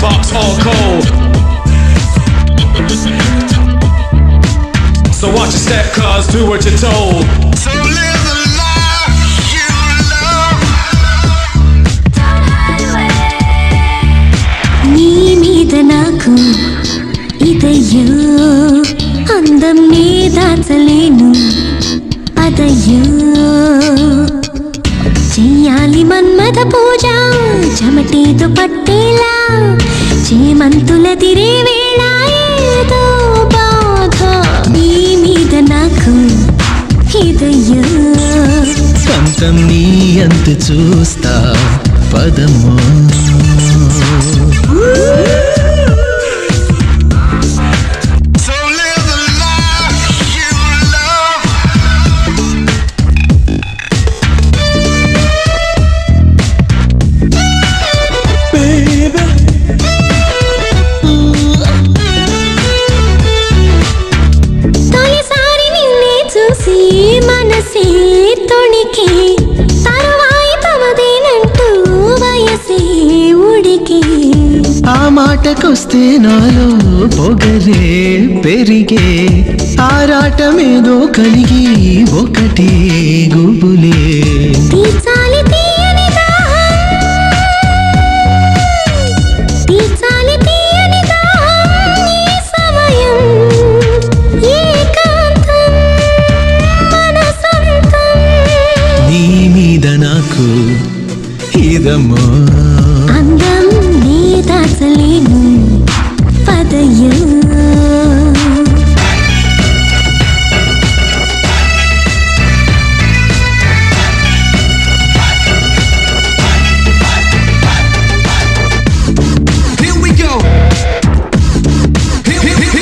box all cold. So watch your step, cuz do what you're told. So Manmatha పూజ చెమటేదో పట్టేలా చేమంతుల తిరే వేళ ఏదో బాధ. నీ మీద నాకు ఇదయ్యో పంతం నీ అంత చూస్తా పదము. తొణికి తరువాయి తమదేనంటూ వయసే ఉడికి. ఆ మాటకొస్తే నాలో పొగరే పెరిగే ఆరాటమేదో కలిగి ఒకటే గుబులే. அந்தமோ அந்தம் நீதாசலின் பதையும்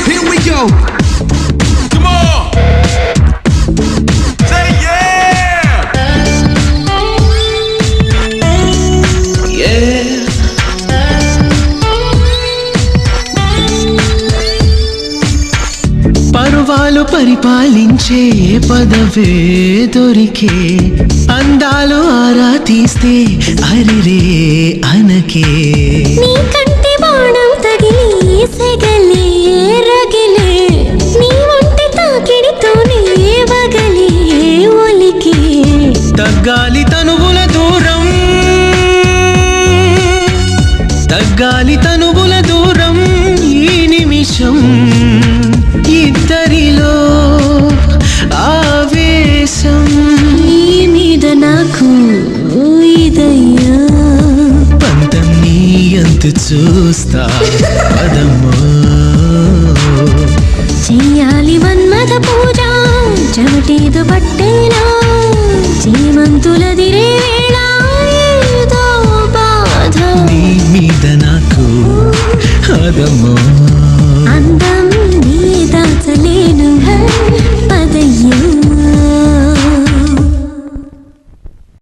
Here we go. పరువాలు పరిపాలించే పదవే దొరికే? అందాలు ఆరా తీస్తే అరిరే అనకే. నీ కంటి బాణం తగిలి సెగలే రగిలే. నీ ఒంటి తాకిడితోనే వగలే ఒలికి. తగ్గాలి తనువుల దూరం. తగ్గాలి తనువుల దూరం ఈ నిమిషం. అంత చూస్తా పదమ్మో చెయ్యాలి మన్మథ పూజ చెమటేదు పట్టేలా చేమంతులదిరే వేళ